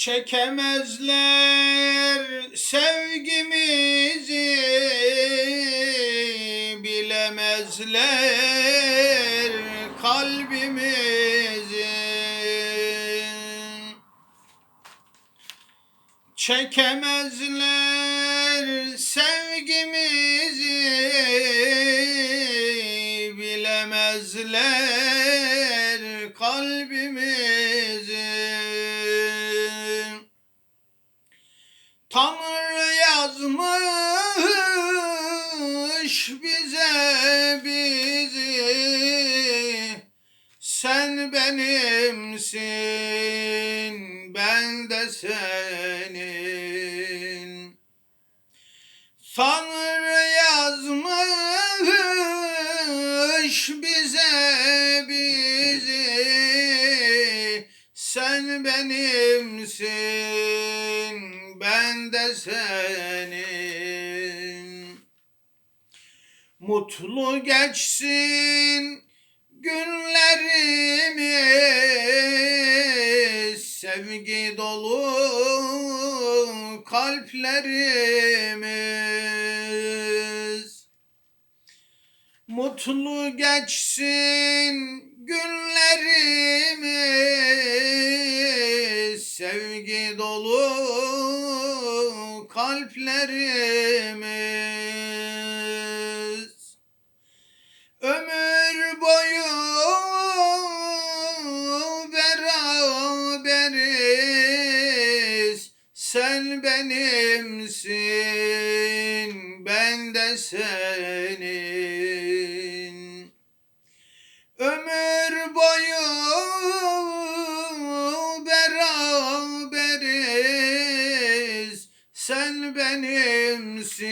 Çekemezler sevgimizi bilemezler kalbimizi. Çekemezler sevgimizi bilemezler kalbimizi Tanrı yazmış bize bizi. Sen benimsin ben de senin. Tanrı yazmış bize bizi. Sen benimsin de senin. Mutlu geçsin günlerimiz. Sevgi dolu kalplerimiz. Mutlu geçsin günlerimiz. Sevgi dolu kalplerimiz Ömür boyu beraberiz. Sen benimsin ben de senin benimsin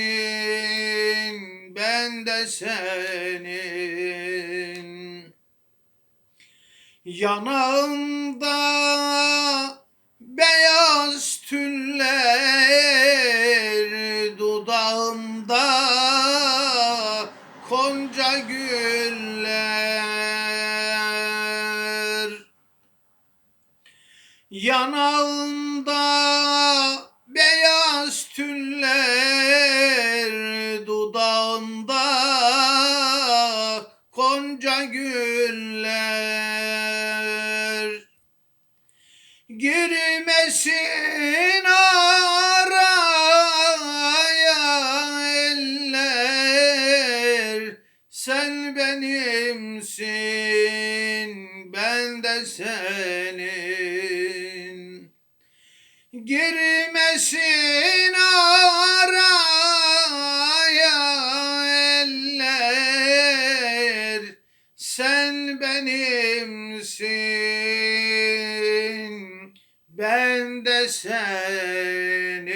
ben de senin. Yanağımda beyaz tüller Dudağımda konca güller. Yanağında konca güller Girmesin araya eller. Sen benimsin ben de senin. Girmesin Sen benimsin ben de senin